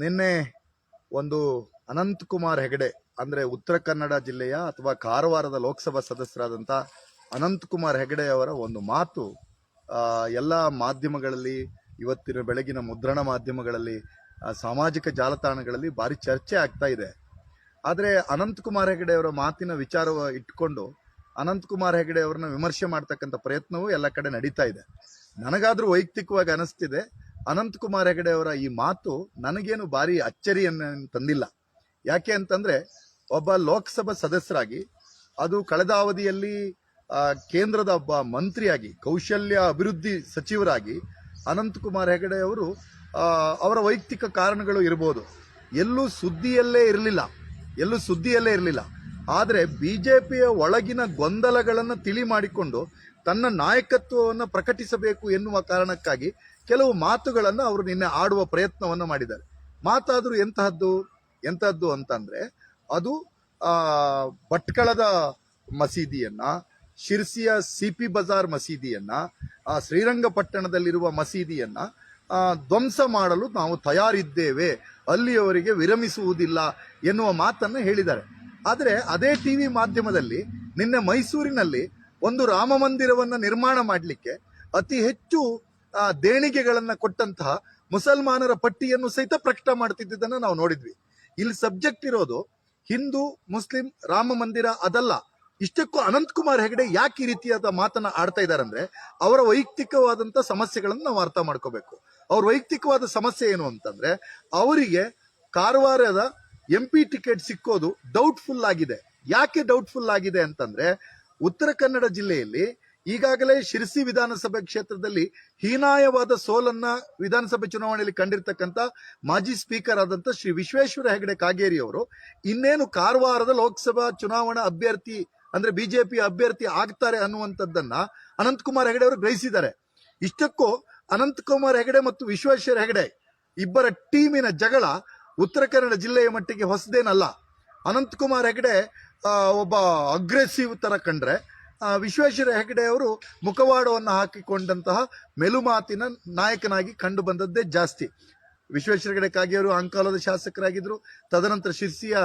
ನಿನ್ನೆ ಒಂದು ಅನಂತಕುಮಾರ್ ಹೆಗಡೆ, ಅಂದ್ರೆ ಉತ್ತರ ಕನ್ನಡ ಜಿಲ್ಲೆಯ ಅಥವಾ ಕಾರವಾರದ ಲೋಕಸಭಾ ಸದಸ್ಯರಾದಂಥ ಅನಂತಕುಮಾರ್ ಹೆಗಡೆ ಅವರ ಒಂದು ಮಾತು ಎಲ್ಲ ಮಾಧ್ಯಮಗಳಲ್ಲಿ, ಇವತ್ತಿನ ಬೆಳಗಿನ ಮುದ್ರಣ ಮಾಧ್ಯಮಗಳಲ್ಲಿ ಸಾಮಾಜಿಕ ಜಾಲತಾಣಗಳಲ್ಲಿ ಭಾರಿ ಚರ್ಚೆ ಆಗ್ತಾ ಇದೆ. ಆದರೆ ಅನಂತಕುಮಾರ್ ಹೆಗಡೆ ಅವರ ಮಾತಿನ ವಿಚಾರ ಇಟ್ಕೊಂಡು ಅನಂತಕುಮಾರ್ ಹೆಗಡೆ ಅವರನ್ನ ವಿಮರ್ಶೆ ಮಾಡ್ತಕ್ಕಂಥ ಪ್ರಯತ್ನವೂ ಎಲ್ಲ ಕಡೆ ನಡೀತಾ ಇದೆ. ನನಗಾದ್ರೂ ವೈಯಕ್ತಿಕವಾಗಿ ಅನಿಸ್ತಿದೆ ಅನಂತಕುಮಾರ್ ಹೆಗಡೆ ಅವರ ಈ ಮಾತು ನನಗೇನು ಭಾರಿ ಅಚ್ಚರಿಯನ್ನು ತಂದಿಲ್ಲ. ಯಾಕೆ ಅಂತಂದ್ರೆ ಒಬ್ಬ ಲೋಕಸಭಾ ಸದಸ್ಯರಾಗಿ, ಅದು ಕಳೆದ ಅವಧಿಯಲ್ಲಿ ಕೇಂದ್ರದ ಒಬ್ಬ ಮಂತ್ರಿಯಾಗಿ, ಕೌಶಲ್ಯ ಅಭಿವೃದ್ಧಿ ಸಚಿವರಾಗಿ ಅನಂತಕುಮಾರ್ ಹೆಗಡೆ ಅವರು ಅವರ ವೈಯಕ್ತಿಕ ಕಾರಣಗಳು ಇರಬಹುದು ಎಲ್ಲೂ ಸುದ್ದಿಯಲ್ಲೇ ಇರಲಿಲ್ಲ. ಎಲ್ಲೂ ಸುದ್ದಿಯಲ್ಲೇ ಇರಲಿಲ್ಲ. ಆದರೆ ಬಿ ಜೆ ಪಿಯ ಒಳಗಿನ ಗೊಂದಲಗಳನ್ನು ತಿಳಿ ಮಾಡಿಕೊಂಡು ತನ್ನ ನಾಯಕತ್ವವನ್ನು ಪ್ರಕಟಿಸಬೇಕು ಎನ್ನುವ ಕಾರಣಕ್ಕಾಗಿ ಕೆಲವು ಮಾತುಗಳನ್ನು ಅವರು ನಿನ್ನೆ ಆಡುವ ಪ್ರಯತ್ನವನ್ನು ಮಾಡಿದ್ದಾರೆ. ಮಾತಾದರೂ ಎಂತಹದ್ದು? ಎಂತಹದ್ದು ಅಂತಂದರೆ, ಅದು ಭಟ್ಕಳದ ಮಸೀದಿಯನ್ನ, ಶಿರ್ಸಿಯ ಸಿಪಿ ಬಜಾರ್ ಮಸೀದಿಯನ್ನ, ಆ, ಶ್ರೀರಂಗಪಟ್ಟಣದಲ್ಲಿರುವ ಮಸೀದಿಯನ್ನ ಧ್ವಂಸ ಮಾಡಲು ನಾವು ತಯಾರಿದ್ದೇವೆ. ಅಲ್ಲಿಯವರಿಗೆ ವಿರಮಿಸುವುದಿಲ್ಲ ಎನ್ನುವ ಮಾತನ್ನು ಹೇಳಿದ್ದಾರೆ. ಆದರೆ ಅದೇ ಟಿವಿ ಮಾಧ್ಯಮದಲ್ಲಿ ನಿನ್ನೆ ಮೈಸೂರಿನಲ್ಲಿ ಒಂದು ರಾಮ ಮಂದಿರವನ್ನು ನಿರ್ಮಾಣ ಮಾಡಲಿಕ್ಕೆ ಅತಿ ಹೆಚ್ಚು ದೇಣಿಗೆಗಳನ್ನ ಕೊಟ್ಟಂತಹ ಮುಸಲ್ಮಾನರ ಪಟ್ಟಿಯನ್ನು ಸಹಿತ ಪ್ರಕಟ ಮಾಡ್ತಿದ್ದನ್ನ ನಾವು ನೋಡಿದ್ವಿ. ಇಲ್ಲಿ ಸಬ್ಜೆಕ್ಟ್ ಇರೋದು ಹಿಂದೂ, ಮುಸ್ಲಿಂ, ರಾಮ ಮಂದಿರ ಅದಲ್ಲ. ಇಷ್ಟಕ್ಕೂ ಅನಂತಕುಮಾರ್ ಹೆಗಡೆ ಯಾಕೆ ಈ ರೀತಿಯಾದ ಮಾತನ್ನ ಆಡ್ತಾ ಇದ್ದಾರೆ ಅಂದ್ರೆ ಅವರ ವೈಯಕ್ತಿಕವಾದಂತ ಸಮಸ್ಯೆಗಳನ್ನು ನಾವು ಅರ್ಥ ಮಾಡ್ಕೋಬೇಕು. ಅವ್ರ ವೈಯಕ್ತಿಕವಾದ ಸಮಸ್ಯೆ ಏನು ಅಂತಂದ್ರೆ ಅವರಿಗೆ ಕಾರವಾರದ ಎಂ ಪಿ ಟಿಕೆಟ್ ಸಿಕ್ಕೋದು ಡೌಟ್ಫುಲ್ ಆಗಿದೆ. ಯಾಕೆ ಡೌಟ್ಫುಲ್ ಆಗಿದೆ ಅಂತಂದ್ರೆ ಉತ್ತರ ಕನ್ನಡ ಜಿಲ್ಲೆಯಲ್ಲಿ ಈಗಾಗಲೇ ಶಿರಸಿ ವಿಧಾನಸಭೆ ಕ್ಷೇತ್ರದಲ್ಲಿ ಹೀನಾಯವಾದ ಸೋಲನ್ನ ವಿಧಾನಸಭೆ ಚುನಾವಣೆಯಲ್ಲಿ ಕಂಡಿರ್ತಕ್ಕಂಥ ಮಾಜಿ ಸ್ಪೀಕರ್ ಆದಂತ ಶ್ರೀ ವಿಶ್ವೇಶ್ವರ ಹೆಗಡೆ ಕಾಗೇರಿ ಅವರು ಇನ್ನೇನು ಕಾರವಾರದ ಲೋಕಸಭಾ ಚುನಾವಣಾ ಅಭ್ಯರ್ಥಿ ಅಂದ್ರೆ ಬಿಜೆಪಿ ಅಭ್ಯರ್ಥಿ ಆಗ್ತಾರೆ ಅನ್ನುವಂಥದ್ದನ್ನ ಅನಂತಕುಮಾರ್ ಹೆಗಡೆ ಅವರು ಗ್ರಹಿಸಿದ್ದಾರೆ. ಇಷ್ಟಕ್ಕೂ ಅನಂತಕುಮಾರ್ ಹೆಗಡೆ ಮತ್ತು ವಿಶ್ವೇಶ್ವರ ಹೆಗಡೆ ಇಬ್ಬರ ಟೀಮಿನ ಜಗಳ ಉತ್ತರ ಕನ್ನಡ ಜಿಲ್ಲೆಯ ಮಟ್ಟಿಗೆ ಹೊಸದೇನಲ್ಲ. ಅನಂತಕುಮಾರ್ ಹೆಗಡೆ ಒಬ್ಬ ಅಗ್ರೆಸಿವ್ ತರ ಕಂಡ್ರೆ ವಿಶ್ವೇಶ್ವರ ಹೆಗಡೆ ಅವರು ಮುಖವಾಡವನ್ನು ಹಾಕಿಕೊಂಡಂತಹ ಮೆಲುಮಾತಿನ ನಾಯಕನಾಗಿ ಕಂಡು ಬಂದದ್ದೇ ಜಾಸ್ತಿ. ವಿಶ್ವೇಶ್ವರ ಹೆಗಡೆ ಅವರು ಅಂಕಾಲದ ಶಾಸಕರಾಗಿದ್ದರು ತದನಂತರ ಶಿರ್ಸಿಯ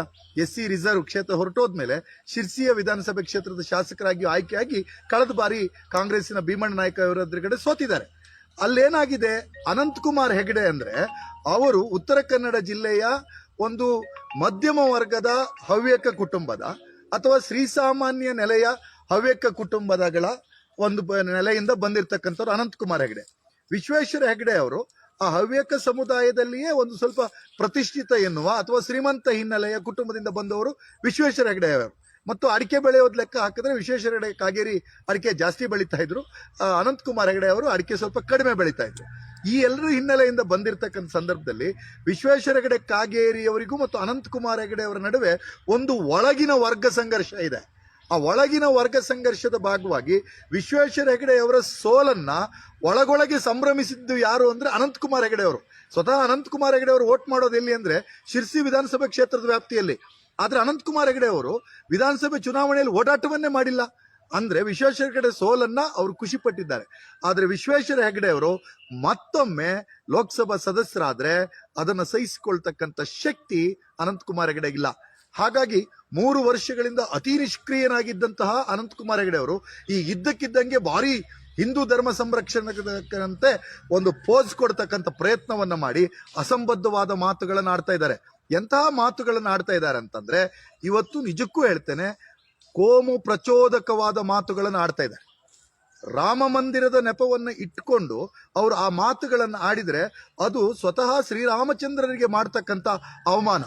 ಎಸ್ ಸಿ ರಿಸರ್ವ್ ಕ್ಷೇತ್ರ ಹೊರಟೋದ್ಮೇಲೆ ಶಿರ್ಸಿಯ ವಿಧಾನಸಭೆ ಕ್ಷೇತ್ರದ ಶಾಸಕರಾಗಿ ಆಯ್ಕೆಯಾಗಿ ಕಳೆದ ಬಾರಿ ಕಾಂಗ್ರೆಸ್ಸಿನ ಭೀಮಣ್ಣ ನಾಯಕ ಅವರ ಎದುರುಗಡೆ ಸೋತಿದ್ದಾರೆ. ಅಲ್ಲೇನಾಗಿದೆ? ಅನಂತಕುಮಾರ್ ಹೆಗಡೆ ಅಂದರೆ ಅವರು ಉತ್ತರ ಕನ್ನಡ ಜಿಲ್ಲೆಯ ಒಂದು ಮಧ್ಯಮ ವರ್ಗದ ಹವ್ಯಕ ಕುಟುಂಬದ ಅಥವಾ ಶ್ರೀಸಾಮಾನ್ಯ ನೆಲೆಯ ಹವ್ಯಕ ಕುಟುಂಬದಗಳ ಒಂದು ನೆಲೆಯಿಂದ ಬಂದಿರತಕ್ಕಂಥವ್ರು ಅನಂತಕುಮಾರ್ ಹೆಗಡೆ. ವಿಶ್ವೇಶ್ವರ ಹೆಗಡೆ ಅವರು ಆ ಹವ್ಯಕ ಸಮುದಾಯದಲ್ಲಿಯೇ ಒಂದು ಸ್ವಲ್ಪ ಪ್ರತಿಷ್ಠಿತ ಎನ್ನುವ ಅಥವಾ ಶ್ರೀಮಂತ ಹಿನ್ನೆಲೆಯ ಕುಟುಂಬದಿಂದ ಬಂದವರು ವಿಶ್ವೇಶ್ವರ ಹೆಗಡೆ ಅವರು. ಮತ್ತು ಅಡಿಕೆ ಬೆಳೆಯೋದ್ ಲೆಕ್ಕ ಹಾಕಿದ್ರೆ ವಿಶ್ವೇಶ್ವರ ಹೆಗಡೆ ಕಾಗೇರಿ ಅಡಿಕೆ ಜಾಸ್ತಿ ಬೆಳೀತಾ ಇದ್ರು. ಆ, ಅನಂತಕುಮಾರ್ ಹೆಗಡೆ ಅವರು ಅಡಿಕೆ ಸ್ವಲ್ಪ ಕಡಿಮೆ ಬೆಳೀತಾ ಇದ್ರು. ಈ ಎಲ್ಲರೂ ಹಿನ್ನೆಲೆಯಿಂದ ಬಂದಿರತಕ್ಕಂಥ ಸಂದರ್ಭದಲ್ಲಿ ವಿಶ್ವೇಶ್ವರ ಹೆಗಡೆ ಕಾಗೇರಿ ಅವರಿಗೂ ಮತ್ತು ಅನಂತಕುಮಾರ್ ಹೆಗಡೆ ಅವರ ನಡುವೆ ಒಂದು ಒಳಗಿನ ವರ್ಗ ಸಂಘರ್ಷ ಇದೆ. ಆ ಒಳಗಿನ ವರ್ಗ ಸಂಘರ್ಷದ ಭಾಗವಾಗಿ ವಿಶ್ವೇಶ್ವರ ಹೆಗಡೆ ಅವರ ಸೋಲನ್ನ ಒಳಗೊಳಗೆ ಸಂಭ್ರಮಿಸಿದ್ದು ಯಾರು ಅಂದ್ರೆ ಅನಂತಕುಮಾರ್ ಹೆಗಡೆ ಅವರು ಸ್ವತಃ ಅನಂತಕುಮಾರ್ ಹೆಗಡೆ ಅವರು ವೋಟ್ ಮಾಡೋದು ಎಲ್ಲಿ ಅಂದ್ರೆ ಶಿರ್ಸಿ ವಿಧಾನಸಭೆ ಕ್ಷೇತ್ರದ ವ್ಯಾಪ್ತಿಯಲ್ಲಿ. ಆದ್ರೆ ಅನಂತಕುಮಾರ್ ಹೆಗಡೆ ಅವರು ವಿಧಾನಸಭೆ ಚುನಾವಣೆಯಲ್ಲಿ ಓಡಾಟವನ್ನೇ ಮಾಡಿಲ್ಲ. ಅಂದ್ರೆ ವಿಶ್ವೇಶ್ವರ ಹೆಗಡೆ ಸೋಲನ್ನ ಅವರು ಖುಷಿ ಪಟ್ಟಿದ್ದಾರೆ ಆದ್ರೆ ವಿಶ್ವೇಶ್ವರ ಹೆಗಡೆ ಅವರು ಮತ್ತೊಮ್ಮೆ ಲೋಕಸಭಾ ಸದಸ್ಯರಾದ್ರೆ ಅದನ್ನು ಸಹಿಸಿಕೊಳ್ತಕ್ಕಂಥ ಶಕ್ತಿ ಅನಂತಕುಮಾರ್ ಹೆಗಡೆಗಿಲ್ಲ. ಹಾಗಾಗಿ ಮೂರು ವರ್ಷಗಳಿಂದ ಅತಿ ನಿಷ್ಕ್ರಿಯನಾಗಿದ್ದಂತಹ ಅನಂತಕುಮಾರ್ ಹೆಗಡೆ ಅವರು ಈ ಇದ್ದಕ್ಕಿದ್ದಂಗೆ ಭಾರಿ ಹಿಂದೂ ಧರ್ಮ ಸಂರಕ್ಷಣೆ ಒಂದು ಪೋಸ್ ಕೊಡ್ತಕ್ಕಂಥ ಪ್ರಯತ್ನವನ್ನ ಮಾಡಿ ಅಸಂಬದ್ಧವಾದ ಮಾತುಗಳನ್ನು ಆಡ್ತಾ ಇದ್ದಾರೆ. ಎಂತಹ ಮಾತುಗಳನ್ನು ಆಡ್ತಾ ಇದ್ದಾರೆ ಅಂತಂದ್ರೆ ಇವತ್ತು ನಿಜಕ್ಕೂ ಹೇಳ್ತೇನೆ ಕೋಮು ಪ್ರಚೋದಕವಾದ ಮಾತುಗಳನ್ನು ಆಡ್ತಾ ಇದ್ದಾರೆ. ರಾಮ ಮಂದಿರದ ನೆಪವನ್ನು ಇಟ್ಕೊಂಡು ಅವರು ಆ ಮಾತುಗಳನ್ನು ಆಡಿದ್ರೆ ಅದು ಸ್ವತಃ ಶ್ರೀರಾಮಚಂದ್ರರಿಗೆ ಮಾಡ್ತಕ್ಕಂಥ ಅವಮಾನ.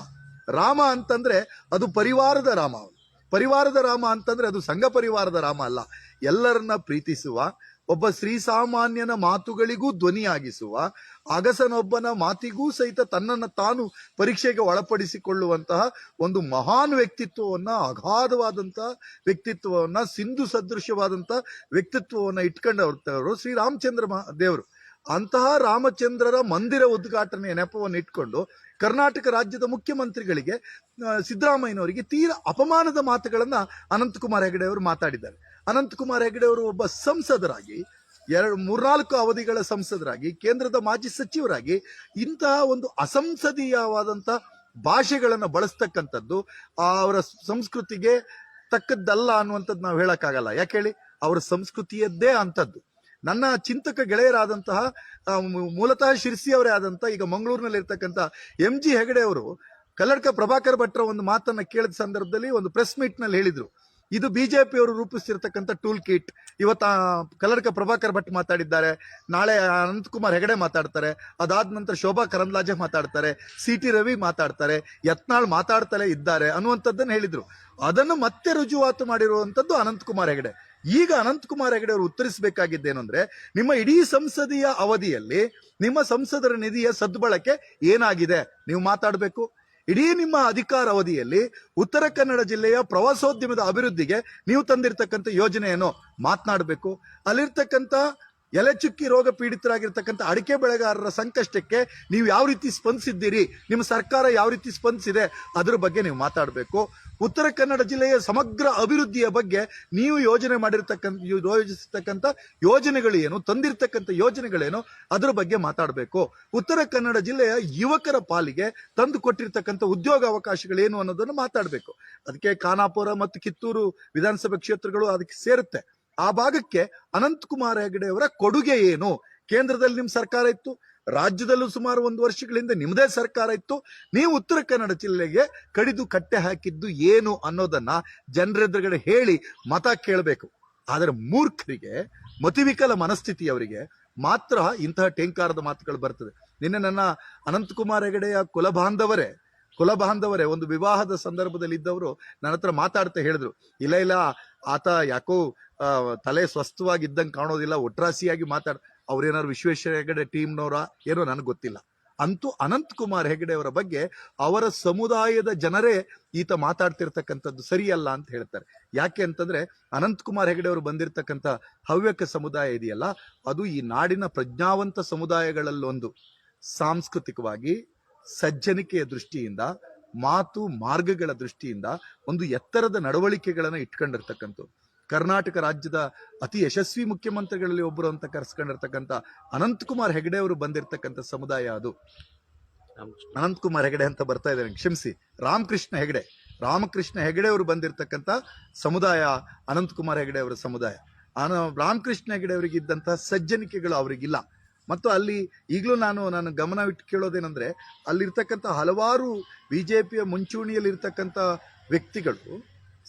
ರಾಮ ಅಂತಂದ್ರೆ ಅದು ಪರಿವಾರದ ರಾಮ ಪರಿವಾರದ ರಾಮ ಅಂತಂದ್ರೆ ಅದು ಸಂಘ ಪರಿವಾರದ ರಾಮ ಅಲ್ಲ. ಎಲ್ಲರನ್ನ ಪ್ರೀತಿಸುವ, ಒಬ್ಬ ಶ್ರೀಸಾಮಾನ್ಯನ ಮಾತುಗಳಿಗೂ ಧ್ವನಿಯಾಗಿಸುವ ಅಗಸನೊಬ್ಬನ ಮಾತಿಗೂ ಸಹಿತ ತನ್ನನ್ನು ತಾನು ಪರೀಕ್ಷೆಗೆ ಒಳಪಡಿಸಿಕೊಳ್ಳುವಂತಹ ಒಂದು ಮಹಾನ್ ವ್ಯಕ್ತಿತ್ವವನ್ನ ಅಗಾಧವಾದಂತಹ ವ್ಯಕ್ತಿತ್ವವನ್ನ, ಸಿಂಧು ಸದೃಶವಾದಂತಹ ವ್ಯಕ್ತಿತ್ವವನ್ನ ಇಟ್ಕೊಂಡವರು ಶ್ರೀರಾಮಚಂದ್ರ ದೇವರು. ಅಂತಹ ರಾಮಚಂದ್ರರ ಮಂದಿರ ಉದ್ಘಾಟನೆಯ ನೆಪವನ್ನು ಇಟ್ಕೊಂಡು ಕರ್ನಾಟಕ ರಾಜ್ಯದ ಮುಖ್ಯಮಂತ್ರಿಗಳಿಗೆ ಸಿದ್ದರಾಮಯ್ಯನವರಿಗೆ ತೀರ ಅಪಮಾನದ ಮಾತುಗಳನ್ನು ಅನಂತಕುಮಾರ್ ಹೆಗಡೆ ಅವರು ಮಾತಾಡಿದ್ದಾರೆ. ಅನಂತಕುಮಾರ್ ಹೆಗಡೆ ಅವರು ಒಬ್ಬ ಸಂಸದರಾಗಿ, ಎರಡು, ಮೂರ್ನಾಲ್ಕು ಅವಧಿಗಳ ಸಂಸದರಾಗಿ, ಕೇಂದ್ರದ ಮಾಜಿ ಸಚಿವರಾಗಿ ಇಂತಹ ಒಂದು ಅಸಂಸದೀಯವಾದಂಥ ಭಾಷೆಗಳನ್ನು ಬಳಸ್ತಕ್ಕಂಥದ್ದು ಅವರ ಸಂಸ್ಕೃತಿಗೆ ತಕ್ಕದ್ದಲ್ಲ ಅನ್ನುವಂಥದ್ದು ನಾವು ಹೇಳೋಕ್ಕಾಗಲ್ಲ. ಯಾಕೆ ಹೇಳಿ? ಅವರ ಸಂಸ್ಕೃತಿಯದ್ದೇ ಅಂತದ್ದು ನನ್ನ ಚಿಂತಕ ಗೆಳೆಯರಾದಂತಹ ಮೂಲತಃ ಶಿರ್ಸಿ ಅವರೇ ಆದಂತಹ ಈಗ ಮಂಗಳೂರಿನಲ್ಲಿ ಇರ್ತಕ್ಕಂಥ ಎಂ ಜಿ ಹೆಗಡೆ ಅವರು ಕಲ್ಲಡ್ಕ ಪ್ರಭಾಕರ್ ಭಟ್ರ ಒಂದು ಮಾತನ್ನ ಕೇಳಿದ ಸಂದರ್ಭದಲ್ಲಿ ಒಂದು ಪ್ರೆಸ್ ಮೀಟ್ನಲ್ಲಿ ಹೇಳಿದ್ರು. ಇದು ಬಿಜೆಪಿ ಅವರು ರೂಪಿಸಿರ್ತಕ್ಕಂಥ ಟೂಲ್ ಕಿಟ್. ಇವತ್ತ ಕಲ್ಲಡ್ಕ ಪ್ರಭಾಕರ್ ಭಟ್ ಮಾತಾಡಿದ್ದಾರೆ. ನಾಳೆ ಅನಂತಕುಮಾರ್ ಹೆಗಡೆ ಮಾತಾಡ್ತಾರೆ. ಅದಾದ ನಂತರ ಶೋಭಾ ಕರಂದ್ಲಾಜೆ ಮಾತಾಡ್ತಾರೆ. ಸಿ ಟಿ ರವಿ ಮಾತಾಡ್ತಾರೆ. ಯತ್ನಾಳ್ ಮಾತಾಡ್ತಲೇ ಇದ್ದಾರೆ ಅನ್ನುವಂಥದ್ದನ್ನು ಹೇಳಿದ್ರು. ಅದನ್ನು ಮತ್ತೆ ರುಜುವಾತು ಮಾಡಿರುವಂಥದ್ದು ಅನಂತಕುಮಾರ್ ಹೆಗಡೆ. ಈಗ ಅನಂತಕುಮಾರ್ ಹೆಗಡೆ ಅವರು ಉತ್ತರಿಸಬೇಕಾಗಿದ್ದೇನು ಅಂದ್ರೆ ನಿಮ್ಮ ಇಡೀ ಸಂಸದೀಯ ಅವಧಿಯಲ್ಲಿ ನಿಮ್ಮ ಸಂಸದರ ನಿಧಿಯ ಸದ್ಬಳಕೆ ಏನಾಗಿದೆ? ನೀವು ಮಾತಾಡಬೇಕು. ಇಡೀ ನಿಮ್ಮ ಅಧಿಕಾರ ಅವಧಿಯಲ್ಲಿ ಉತ್ತರ ಕನ್ನಡ ಜಿಲ್ಲೆಯ ಪ್ರವಾಸೋದ್ಯಮದ ಅಭಿವೃದ್ಧಿಗೆ ನೀವು ತಂದಿರತಕ್ಕಂಥ ಯೋಜನೆಯನ್ನು ಮಾತನಾಡಬೇಕು. ಅಲ್ಲಿರ್ತಕ್ಕಂಥ ಎಲೆ ಚುಕ್ಕಿ ರೋಗ ಪೀಡಿತರಾಗಿರ್ತಕ್ಕಂಥ ಅಡಿಕೆ ಬೆಳೆಗಾರರ ಸಂಕಷ್ಟಕ್ಕೆ ನೀವು ಯಾವ ರೀತಿ ಸ್ಪಂದಿಸಿದ್ದೀರಿ? ನಿಮ್ಮ ಸರ್ಕಾರ ಯಾವ ರೀತಿ ಸ್ಪಂದಿಸಿದೆ? ಅದರ ಬಗ್ಗೆ ನೀವು ಮಾತಾಡಬೇಕು. ಉತ್ತರ ಕನ್ನಡ ಜಿಲ್ಲೆಯ ಸಮಗ್ರ ಅಭಿವೃದ್ಧಿಯ ಬಗ್ಗೆ ನೀವು ಯೋಜನೆ ಮಾಡಿರ್ತಕ್ಕಂಥ ಯೋಜಿಸ್ತಕ್ಕಂಥ ಯೋಜನೆಗಳು ಏನು ತಂದಿರ್ತಕ್ಕಂಥ ಯೋಜನೆಗಳೇನು, ಅದರ ಬಗ್ಗೆ ಮಾತಾಡಬೇಕು. ಉತ್ತರ ಕನ್ನಡ ಜಿಲ್ಲೆಯ ಯುವಕರ ಪಾಲಿಗೆ ತಂದು ಕೊಟ್ಟಿರ್ತಕ್ಕಂಥ ಉದ್ಯೋಗ ಅವಕಾಶಗಳೇನು ಅನ್ನೋದನ್ನು ಮಾತಾಡಬೇಕು. ಅದಕ್ಕೆ ಖಾನಾಪುರ ಮತ್ತು ಕಿತ್ತೂರು ವಿಧಾನಸಭೆ ಕ್ಷೇತ್ರಗಳು ಅದಕ್ಕೆ ಸೇರುತ್ತೆ. ಆ ಭಾಗಕ್ಕೆ ಅನಂತಕುಮಾರ್ ಹೆಗಡೆ ಅವರ ಕೊಡುಗೆ ಏನು? ಕೇಂದ್ರದಲ್ಲಿ ನಿಮ್ಮ ಸರ್ಕಾರ ಇತ್ತು, ರಾಜ್ಯದಲ್ಲೂ ಸುಮಾರು ಒಂದು ವರ್ಷಗಳಿಂದ ನಿಮ್ಮದೇ ಸರ್ಕಾರ ಇತ್ತು, ನೀವು ಉತ್ತರ ಕನ್ನಡ ಜಿಲ್ಲೆಗೆ ಕಡಿದು ಕಟ್ಟೆ ಹಾಕಿದ್ದು ಏನು ಅನ್ನೋದನ್ನ ಜನರೆದುರುಗಡೆ ಹೇಳಿ ಮತ ಕೇಳಬೇಕು. ಆದರೆ ಮೂರ್ಖರಿಗೆ, ಮತಿವಿಕಲ ಮನಸ್ಥಿತಿಯವರಿಗೆ ಮಾತ್ರ ಇಂತಹ ಟೇಂಕಾರದ ಮಾತುಗಳು ಬರ್ತದೆ. ನಿನ್ನೆ ನನ್ನ ಅನಂತಕುಮಾರ್ ಹೆಗಡೆಯ ಕುಲಬಾಂಧವರೇ ಕುಲಬಾಂಧವರೇ ಒಂದು ವಿವಾಹದ ಸಂದರ್ಭದಲ್ಲಿ ಇದ್ದವರು ನನ್ನ ಹತ್ರ ಮಾತಾಡ್ತಾ ಹೇಳಿದ್ರು. ಇಲ್ಲ ಇಲ್ಲ, ಆತ ಯಾಕೋ ತಲೆ ಸ್ವಸ್ಥವಾಗಿದ್ದಂಗೆ ಕಾಣೋದಿಲ್ಲ, ಒಟ್ರಾಸಿಯಾಗಿ ಮಾತಾಡ್, ಅವ್ರೇನಾದ್ರು ವಿಶ್ವೇಶ್ವರ ಹೆಗಡೆ ಟೀಮ್ನವರ ಏನೋ ನನಗೆ ಗೊತ್ತಿಲ್ಲ. ಅಂತೂ ಅನಂತ್ ಕುಮಾರ್ ಹೆಗಡೆ ಅವರ ಬಗ್ಗೆ ಅವರ ಸಮುದಾಯದ ಜನರೇ ಈತ ಮಾತಾಡ್ತಿರ್ತಕ್ಕಂಥದ್ದು ಸರಿಯಲ್ಲ ಅಂತ ಹೇಳ್ತಾರೆ. ಯಾಕೆ ಅಂತಂದ್ರೆ ಅನಂತ್ ಕುಮಾರ್ ಹೆಗಡೆ ಅವರು ಬಂದಿರತಕ್ಕಂಥ ಹವ್ಯಕ ಸಮುದಾಯ ಇದೆಯಲ್ಲ, ಅದು ಈ ನಾಡಿನ ಪ್ರಜ್ಞಾವಂತ ಸಮುದಾಯಗಳಲ್ಲೊಂದು. ಸಾಂಸ್ಕೃತಿಕವಾಗಿ, ಸಜ್ಜನಿಕೆಯ ದೃಷ್ಟಿಯಿಂದ, ಮಾತು ಮಾರ್ಗಗಳ ದೃಷ್ಟಿಯಿಂದ ಒಂದು ಎತ್ತರದ ನಡವಳಿಕೆಗಳನ್ನು ಇಟ್ಕೊಂಡಿರ್ತಕ್ಕಂಥದ್ದು ಕರ್ನಾಟಕ ರಾಜ್ಯದ ಅತಿ ಯಶಸ್ವಿ ಮುಖ್ಯಮಂತ್ರಿಗಳಲ್ಲಿ ಒಬ್ಬರು ಅಂತ ಕರೆಸ್ಕೊಂಡಿರ್ತಕ್ಕಂಥ ಅನಂತಕುಮಾರ್ ಹೆಗಡೆ ಅವರು ಬಂದಿರತಕ್ಕಂಥ ಸಮುದಾಯ ಅದು. ಅನಂತಕುಮಾರ್ ಹೆಗಡೆ ಅಂತ ಬರ್ತಾ ಇದ್ದಾರೆ. ಕ್ಷಮಿಸಿ. ರಾಮಕೃಷ್ಣ ಹೆಗಡೆ. ರಾಮಕೃಷ್ಣ ಹೆಗಡೆ ಅವರು ಬಂದಿರತಕ್ಕಂಥ ಸಮುದಾಯ ಅನಂತಕುಮಾರ್ ಹೆಗಡೆ ಅವರ ಸಮುದಾಯ. ಅನ ರಾಮಕೃಷ್ಣ ಹೆಗಡೆ ಅವರಿಗೆ ಇದ್ದಂತಹ ಸಜ್ಜನಿಕೆಗಳು ಅವರಿಗಿಲ್ಲ. ಮತ್ತು ಅಲ್ಲಿ ಈಗಲೂ ನಾನು ನಾನು ಗಮನವಿಟ್ಟು ಕೇಳೋದೇನೆಂದ್ರೆ ಅಲ್ಲಿರ್ತಕ್ಕಂಥ ಹಲವಾರು ಬಿ ಜೆ ಪಿಯ ಮುಂಚೂಣಿಯಲ್ಲಿರ್ತಕ್ಕಂಥ ವ್ಯಕ್ತಿಗಳು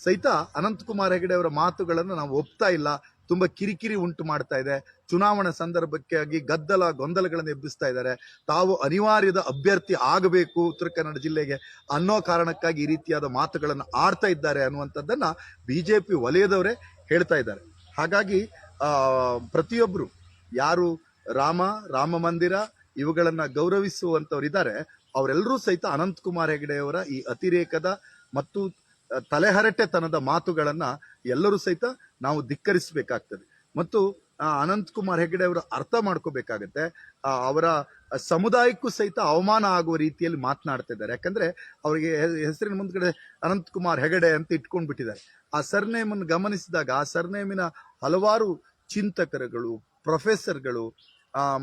ಸಹಿತ ಅನಂತಕುಮಾರ್ ಹೆಗಡೆ ಅವರ ಮಾತುಗಳನ್ನು ನಾವು ಒಪ್ತಾ ಇಲ್ಲ. ತುಂಬಾ ಕಿರಿಕಿರಿ ಉಂಟು ಮಾಡ್ತಾ ಇದೆ. ಚುನಾವಣಾ ಸಂದರ್ಭಕ್ಕಾಗಿ ಗದ್ದಲ, ಗೊಂದಲಗಳನ್ನು ಎಬ್ಬಿಸ್ತಾ ಇದ್ದಾರೆ. ತಾವು ಅನಿವಾರ್ಯದ ಅಭ್ಯರ್ಥಿ ಆಗಬೇಕು ಉತ್ತರ ಕನ್ನಡ ಜಿಲ್ಲೆಗೆ ಅನ್ನೋ ಕಾರಣಕ್ಕಾಗಿ ಈ ರೀತಿಯಾದ ಮಾತುಗಳನ್ನು ಆಡ್ತಾ ಇದ್ದಾರೆ ಅನ್ನುವಂಥದ್ದನ್ನ ಬಿಜೆಪಿ ವಲಯದವರೇ ಹೇಳ್ತಾ ಇದ್ದಾರೆ. ಹಾಗಾಗಿ ಪ್ರತಿಯೊಬ್ಬರು ಯಾರು ರಾಮ ರಾಮ ಮಂದಿರ, ಇವುಗಳನ್ನು ಗೌರವಿಸುವಂಥವ್ರು ಇದ್ದಾರೆ ಅವರೆಲ್ಲರೂ ಸಹಿತ ಅನಂತಕುಮಾರ್ ಹೆಗಡೆಯವರ ಈ ಅತಿರೇಕದ ಮತ್ತು ತಲೆಹರಟೆತನದ ಮಾತುಗಳನ್ನ ಎಲ್ಲರೂ ಸಹಿತ ನಾವು ಧಿಕ್ಕರಿಸಬೇಕಾಗ್ತದೆ. ಮತ್ತು ಅನಂತ್ ಕುಮಾರ್ ಹೆಗಡೆ ಅವರು ಅರ್ಥ ಮಾಡ್ಕೋಬೇಕಾಗತ್ತೆ. ಅವರ ಸಮುದಾಯಕ್ಕೂ ಸಹಿತ ಅವಮಾನ ಆಗುವ ರೀತಿಯಲ್ಲಿ ಮಾತನಾಡ್ತಾ ಇದ್ದಾರೆ ಯಾಕಂದ್ರೆ, ಅವರಿಗೆ ಹೆಸರಿನ ಮುಂದ್ಗಡೆ ಅನಂತ್ ಕುಮಾರ್ ಹೆಗಡೆ ಅಂತ ಇಟ್ಕೊಂಡ್ ಬಿಟ್ಟಿದ್ದಾರೆ ಆ ಸರ್ನೇಮನ್ನು ಗಮನಿಸಿದಾಗ, ಆ ಸರ್ನೇಮಿನ ಹಲವಾರು ಚಿಂತಕರುಗಳು, ಪ್ರೊಫೆಸರ್ಗಳು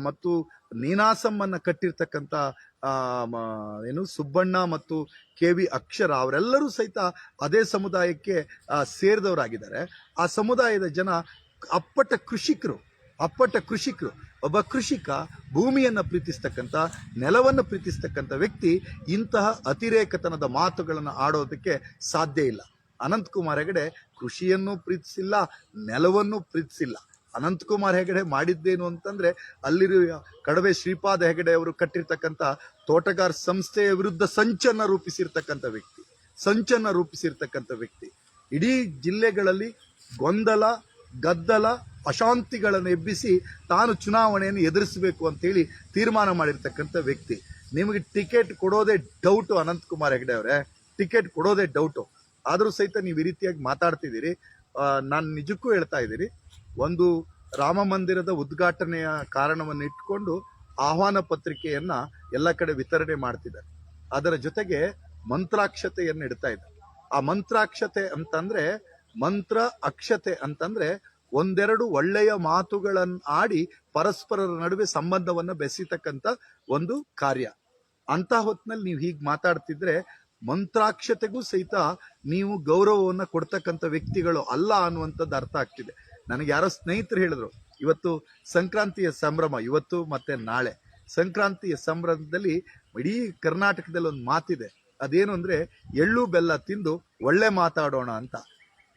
ಮತ್ತು ನೀನಾಸಮ್ಮನ್ನ ಕಟ್ಟಿರ್ತಕ್ಕಂಥ ಏನು ಸುಬ್ಬಣ್ಣ ಮತ್ತು ಕೆ ವಿ ಅಕ್ಷರ ಅವರೆಲ್ಲರೂ ಸಹಿತ ಅದೇ ಸಮುದಾಯಕ್ಕೆ ಸೇರಿದವರಾಗಿದ್ದಾರೆ. ಆ ಸಮುದಾಯದ ಜನ ಅಪ್ಪಟ ಕೃಷಿಕರು ಅಪ್ಪಟ ಕೃಷಿಕರು. ಒಬ್ಬ ಕೃಷಿಕ ಭೂಮಿಯನ್ನು ಪ್ರೀತಿಸ್ತಕ್ಕಂಥ ನೆಲವನ್ನು ಪ್ರೀತಿಸ್ತಕ್ಕಂಥ ವ್ಯಕ್ತಿ ಇಂತಹ ಅತಿರೇಕತನದ ಮಾತುಗಳನ್ನು ಆಡೋದಕ್ಕೆ ಸಾಧ್ಯ ಇಲ್ಲ. ಅನಂತಕುಮಾರ್ ಹೆಗಡೆ ಕೃಷಿಯನ್ನು ಪ್ರೀತಿಸಿಲ್ಲ, ನೆಲವನ್ನು ಪ್ರೀತಿಸಿಲ್ಲ. ಅನಂತ್ ಕುಮಾರ್ ಹೆಗಡೆ ಮಾಡಿದ್ದೇನು ಅಂತಂದ್ರೆ ಅಲ್ಲಿರುವ ಕಡವೆ ಶ್ರೀಪಾದ ಹೆಗಡೆ ಅವರು ಕಟ್ಟಿರ್ತಕ್ಕಂಥ ತೋಟಗಾರ ಸಂಸ್ಥೆಯ ವಿರುದ್ಧ ಸಂಚನ್ನ ರೂಪಿಸಿರ್ತಕ್ಕಂಥ ವ್ಯಕ್ತಿ. ಸಂಚನ್ನ ರೂಪಿಸಿರ್ತಕ್ಕಂಥ ವ್ಯಕ್ತಿ. ಇಡೀ ಜಿಲ್ಲೆಗಳಲ್ಲಿ ಗೊಂದಲ, ಗದ್ದಲ, ಅಶಾಂತಿಗಳನ್ನು ಎಬ್ಬಿಸಿ ತಾನು ಚುನಾವಣೆಯನ್ನು ಎದುರಿಸಬೇಕು ಅಂತೇಳಿ ತೀರ್ಮಾನ ಮಾಡಿರ್ತಕ್ಕಂಥ ವ್ಯಕ್ತಿ. ನಿಮಗೆ ಟಿಕೆಟ್ ಕೊಡೋದೇ ಡೌಟು ಅನಂತ್ ಕುಮಾರ್ ಹೆಗಡೆ ಅವರೇ. ಟಿಕೆಟ್ ಕೊಡೋದೇ ಡೌಟು ಆದರೂ ಸಹಿತ ನೀವು ಈ ರೀತಿಯಾಗಿ ಮಾತಾಡ್ತಿದ್ದೀರಿ. ನಾನು ನಿಜಕ್ಕೂ ಹೇಳ್ತಾ ಇದ್ದೀರಿ ಒಂದು ರಾಮ ಮಂದಿರದ ಉದ್ಘಾಟನೆಯ ಕಾರಣವನ್ನು ಇಟ್ಕೊಂಡು ಆಹ್ವಾನ ಪತ್ರಿಕೆಯನ್ನು ಎಲ್ಲ ಕಡೆ ವಿತರಣೆ ಮಾಡ್ತಿದ್ದಾರೆ. ಅದರ ಜೊತೆಗೆ ಮಂತ್ರಾಕ್ಷತೆಯನ್ನು ಇಡ್ತಾ ಇದ್ದಾರೆ. ಆ ಮಂತ್ರಾಕ್ಷತೆ ಅಂತಂದ್ರೆ, ಮಂತ್ರ ಅಕ್ಷತೆ ಅಂತಂದ್ರೆ ಒಂದೆರಡು ಒಳ್ಳೆಯ ಮಾತುಗಳನ್ನು ಆಡಿ ಪರಸ್ಪರರ ನಡುವೆ ಸಂಬಂಧವನ್ನು ಬೆಸಿತಕ್ಕಂಥ ಒಂದು ಕಾರ್ಯ. ಅಂತ ಹೊತ್ತಿನಲ್ಲಿ ನೀವು ಹೀಗೆ ಮಾತಾಡ್ತಿದ್ರೆ ಮಂತ್ರಾಕ್ಷತೆಗೂ ಸಹಿತ ನೀವು ಗೌರವವನ್ನು ಕೊಡ್ತಕ್ಕಂಥ ವ್ಯಕ್ತಿಗಳು ಅಲ್ಲ ಅನ್ನುವಂಥದ್ದು ಅರ್ಥ ಆಗ್ತಿದೆ. ನನಗೆ ಯಾರೋ ಸ್ನೇಹಿತರು ಹೇಳಿದ್ರು, ಇವತ್ತು ಸಂಕ್ರಾಂತಿಯ ಸಂಭ್ರಮ, ಇವತ್ತು ಮತ್ತೆ ನಾಳೆ. ಸಂಕ್ರಾಂತಿಯ ಸಂಭ್ರಮದಲ್ಲಿ ಇಡೀ ಕರ್ನಾಟಕದಲ್ಲಿ ಒಂದು ಮಾತಿದೆ. ಅದೇನು ಅಂದ್ರೆ, ಎಳ್ಳು ಬೆಲ್ಲ ತಿಂದು ಒಳ್ಳೆ ಮಾತಾಡೋಣ ಅಂತ.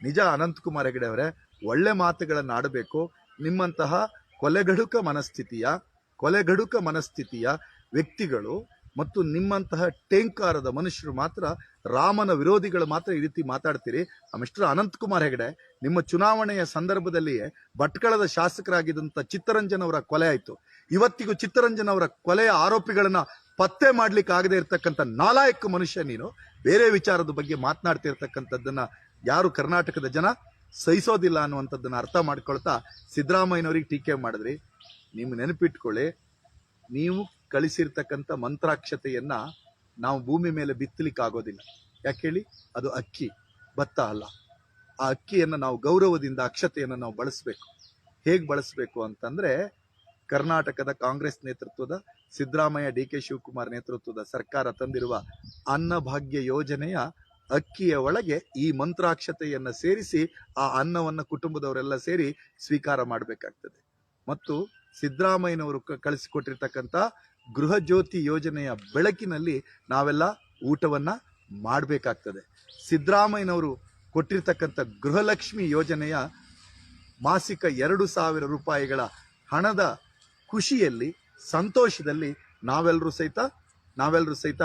ನಿಜ ಅನಂತಕುಮಾರ್ ಹೆಗಡೆ ಅವರೇ, ಒಳ್ಳೆ ಮಾತುಗಳನ್ನು ಆಡಬೇಕು. ನಿಮ್ಮಂತಹ ಕೊಲೆಗಡುಕ ಮನಸ್ಥಿತಿಯ ಕೊಲೆಗಡುಕ ಮನಸ್ಥಿತಿಯ ವ್ಯಕ್ತಿಗಳು ಮತ್ತು ನಿಮ್ಮಂತಹ ಟೇಂಕಾರದ ಮನುಷ್ಯರು ಮಾತ್ರ, ರಾಮನ ವಿರೋಧಿಗಳು ಮಾತ್ರ ಈ ರೀತಿ ಮಾತಾಡ್ತೀರಿ. ಮಿಸ್ಟರ್ ಅನಂತಕುಮಾರ್ ಹೆಗಡೆ, ನಿಮ್ಮ ಚುನಾವಣೆಯ ಸಂದರ್ಭದಲ್ಲಿಯೇ ಭಟ್ಕಳದ ಶಾಸಕರಾಗಿದ್ದಂಥ ಚಿತ್ತರಂಜನ್ ಅವರ ಕೊಲೆ ಆಯಿತು. ಇವತ್ತಿಗೂ ಚಿತ್ತರಂಜನ್ ಅವರ ಕೊಲೆಯ ಆರೋಪಿಗಳನ್ನು ಪತ್ತೆ ಮಾಡ್ಲಿಕ್ಕೆ ಆಗದೆ ಇರತಕ್ಕಂಥ ನಾಲಾಯಕ ಮನುಷ್ಯ ನೀನು. ಬೇರೆ ವಿಚಾರದ ಬಗ್ಗೆ ಮಾತನಾಡ್ತಿರ್ತಕ್ಕಂಥದ್ದನ್ನ ಯಾರು ಕರ್ನಾಟಕದ ಜನ ಸಹಿಸೋದಿಲ್ಲ ಅನ್ನುವಂಥದ್ದನ್ನ ಅರ್ಥ ಮಾಡ್ಕೊಳ್ತಾ ಸಿದ್ದರಾಮಯ್ಯನವರಿಗೆ ಟೀಕೆ ಮಾಡಿದ್ರಿ. ನಿಮ್ಮ ನೆನಪಿಟ್ಕೊಳ್ಳಿ, ನೀವು ಕಳಿಸಿರ್ತಕ್ಕಂಥ ಮಂತ್ರಾಕ್ಷತೆಯನ್ನ ನಾವು ಭೂಮಿ ಮೇಲೆ ಬಿತ್ತಲಿಕ್ಕೆ ಆಗೋದಿಲ್ಲ ಯಾಕೆ ಹೇಳಿ? ಅದು ಅಕ್ಕಿ, ಭತ್ತ ಅಲ್ಲ. ಆ ಅಕ್ಕಿಯನ್ನು ನಾವು ಗೌರವದಿಂದ, ಅಕ್ಷತೆಯನ್ನು ನಾವು ಬಳಸಬೇಕು. ಹೇಗೆ ಬಳಸಬೇಕು ಅಂತಂದ್ರೆ, ಕರ್ನಾಟಕದ ಕಾಂಗ್ರೆಸ್ ನೇತೃತ್ವದ ಸಿದ್ದರಾಮಯ್ಯ, ಡಿ ಕೆ ಶಿವಕುಮಾರ್ ನೇತೃತ್ವದ ಸರ್ಕಾರ ತಂದಿರುವ ಅನ್ನಭಾಗ್ಯ ಯೋಜನೆಯ ಅಕ್ಕಿಯ ಒಳಗೆ ಈ ಮಂತ್ರಾಕ್ಷತೆಯನ್ನು ಸೇರಿಸಿ, ಆ ಅನ್ನವನ್ನು ಕುಟುಂಬದವರೆಲ್ಲ ಸೇರಿ ಸ್ವೀಕಾರ ಮಾಡಬೇಕಾಗ್ತದೆ. ಮತ್ತು ಸಿದ್ದರಾಮಯ್ಯನವರು ಕಳಿಸಿಕೊಟ್ಟಿರ್ತಕ್ಕಂಥ ಗೃಹ ಜ್ಯೋತಿ ಯೋಜನೆಯ ಬೆಳಕಿನಲ್ಲಿ ನಾವೆಲ್ಲ ಊಟವನ್ನ ಮಾಡಬೇಕಾಗ್ತದೆ. ಸಿದ್ದರಾಮಯ್ಯನವರು ಕೊಟ್ಟಿರ್ತಕ್ಕಂಥ ಗೃಹಲಕ್ಷ್ಮಿ ಯೋಜನೆಯ ಮಾಸಿಕ ಎರಡು ಸಾವಿರ ರೂಪಾಯಿಗಳ ಹಣದ ಖುಷಿಯಲ್ಲಿ, ಸಂತೋಷದಲ್ಲಿ ನಾವೆಲ್ಲರೂ ಸಹಿತ ನಾವೆಲ್ಲರೂ ಸಹಿತ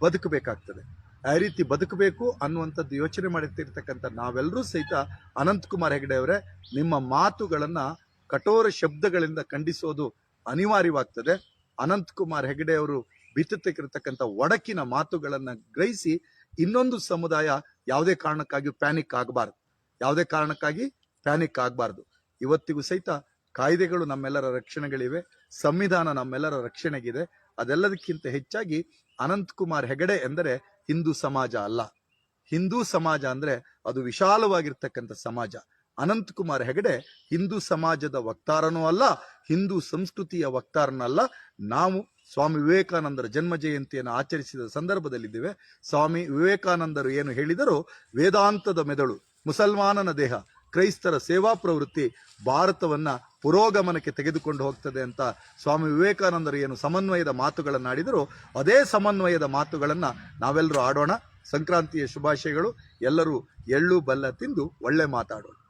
ಬದುಕಬೇಕಾಗ್ತದೆ. ಆ ರೀತಿ ಬದುಕಬೇಕು ಅನ್ನುವಂಥದ್ದು ಯೋಚನೆ ಮಾಡುತ್ತಿರ್ತಕ್ಕಂಥ ನಾವೆಲ್ಲರೂ ಸಹಿತ ಅನಂತಕುಮಾರ್ ಹೆಗಡೆ ಅವರೇ ನಿಮ್ಮ ಮಾತುಗಳನ್ನು ಕಠೋರ ಶಬ್ದಗಳಿಂದ ಖಂಡಿಸೋದು ಅನಿವಾರ್ಯವಾಗ್ತದೆ. ಅನಂತಕುಮಾರ್ ಹೆಗಡೆ ಅವರು ಬಿತ್ತುತ್ತಿರತಕ್ಕಂಥ ಒಡಕಿನ ಮಾತುಗಳನ್ನ ಗ್ರಹಿಸಿ ಇನ್ನೊಂದು ಸಮುದಾಯ ಯಾವುದೇ ಕಾರಣಕ್ಕಾಗಿ ಪ್ಯಾನಿಕ್ ಆಗಬಾರ್ದು. ಯಾವುದೇ ಕಾರಣಕ್ಕಾಗಿ ಪ್ಯಾನಿಕ್ ಆಗಬಾರ್ದು. ಇವತ್ತಿಗೂ ಸಹಿತ ಕಾಯ್ದೆಗಳು ನಮ್ಮೆಲ್ಲರ ರಕ್ಷಣೆಗಳಿವೆ, ಸಂವಿಧಾನ ನಮ್ಮೆಲ್ಲರ ರಕ್ಷಣೆಗಿದೆ. ಅದೆಲ್ಲದಕ್ಕಿಂತ ಹೆಚ್ಚಾಗಿ ಅನಂತಕುಮಾರ್ ಹೆಗಡೆ ಎಂದರೆ ಹಿಂದೂ ಸಮಾಜ ಅಲ್ಲ. ಹಿಂದೂ ಸಮಾಜ ಅಂದ್ರೆ ಅದು ವಿಶಾಲವಾಗಿರ್ತಕ್ಕಂಥ ಸಮಾಜ. ಅನಂತಕುಮಾರ್ ಹೆಗಡೆ ಹಿಂದೂ ಸಮಾಜದ ವಕ್ತಾರನೂ ಅಲ್ಲ, ಹಿಂದೂ ಸಂಸ್ಕೃತಿಯ ವಕ್ತಾರನಲ್ಲ. ನಾವು ಸ್ವಾಮಿ ವಿವೇಕಾನಂದರ ಜನ್ಮ ಜಯಂತಿಯನ್ನು ಆಚರಿಸಿದ ಸಂದರ್ಭದಲ್ಲಿದ್ದೇವೆ. ಸ್ವಾಮಿ ವಿವೇಕಾನಂದರು ಏನು ಹೇಳಿದರೋ? ವೇದಾಂತದ ಮೆದುಳು, ಮುಸಲ್ಮಾನನ ದೇಹ, ಕ್ರೈಸ್ತರ ಸೇವಾ ಪ್ರವೃತ್ತಿ ಭಾರತವನ್ನ ಪುರೋಗಮನಕ್ಕೆ ತೆಗೆದುಕೊಂಡು ಹೋಗ್ತದೆ ಅಂತ ಸ್ವಾಮಿ ವಿವೇಕಾನಂದರು ಏನು ಸಮನ್ವಯದ ಮಾತುಗಳನ್ನು ಆಡಿದರು? ಅದೇ ಸಮನ್ವಯದ ಮಾತುಗಳನ್ನು ನಾವೆಲ್ಲರೂ ಆಡೋಣ. ಸಂಕ್ರಾಂತಿಯ ಶುಭಾಶಯಗಳು. ಎಲ್ಲರೂ ಎಳ್ಳು, ಬಲ್ಲ ತಿಂದು ಒಳ್ಳೆ ಮಾತಾಡೋಣ.